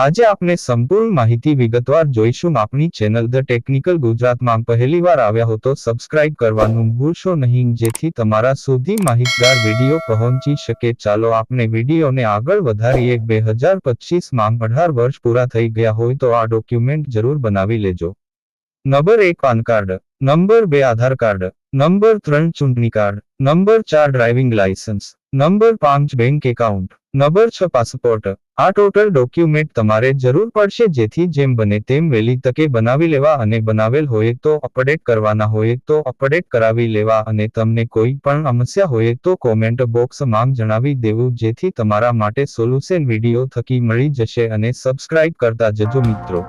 આજે આપણે સંપૂર્ણ માહિતી વિગતવાર જોઈશું. આપણી ચેનલ ધ ટેકનિકલ ગુજરાતમાં પહેલીવાર આવ્યા હો તો સબસ્ક્રાઇબ કરવાનું ભૂલશો નહીં, જેથી તમારા સુધી માહિતગાર વીડિયો પહોંચી શકે. ચાલો આપણે વિડીયોને આગળ વધારીએ. બે હજાર પચીસમાં અઢાર વર્ષ પૂરા થઈ ગયા હોય તો આ ડોક્યુમેન્ટ જરૂર બનાવી લેજો. નંબર એક પાન કાર્ડ. નંબર બે આધાર કાર્ડ. નંબર ત્રણ ચૂંટણી કાર્ડ. નંબર ચાર ડ્રાઇવિંગ લાયસન્સ નંબર પાંચ બેંક એકાઉન્ટ નંબર છ પાસપોર્ટ આ ટોટલ ડોક્યુમેન્ટ તમારે જરૂર પડશે જેથી જેમ બને તેમ વહેલી તકે બનાવી લેવા અને બનાવેલ હોય તો અપડેટ કરવાના હોય તો અપડેટ કરાવી લેવા અને તમને કોઈ પણ સમસ્યા હોય તો કોમેન્ટ બોક્સમાં જણાવી દેવું જેથી તમારા માટે સોલ્યુશન વીડિયો થકી મળી જશે અને સબસ્ક્રાઇબ કરતા જજો મિત્રો.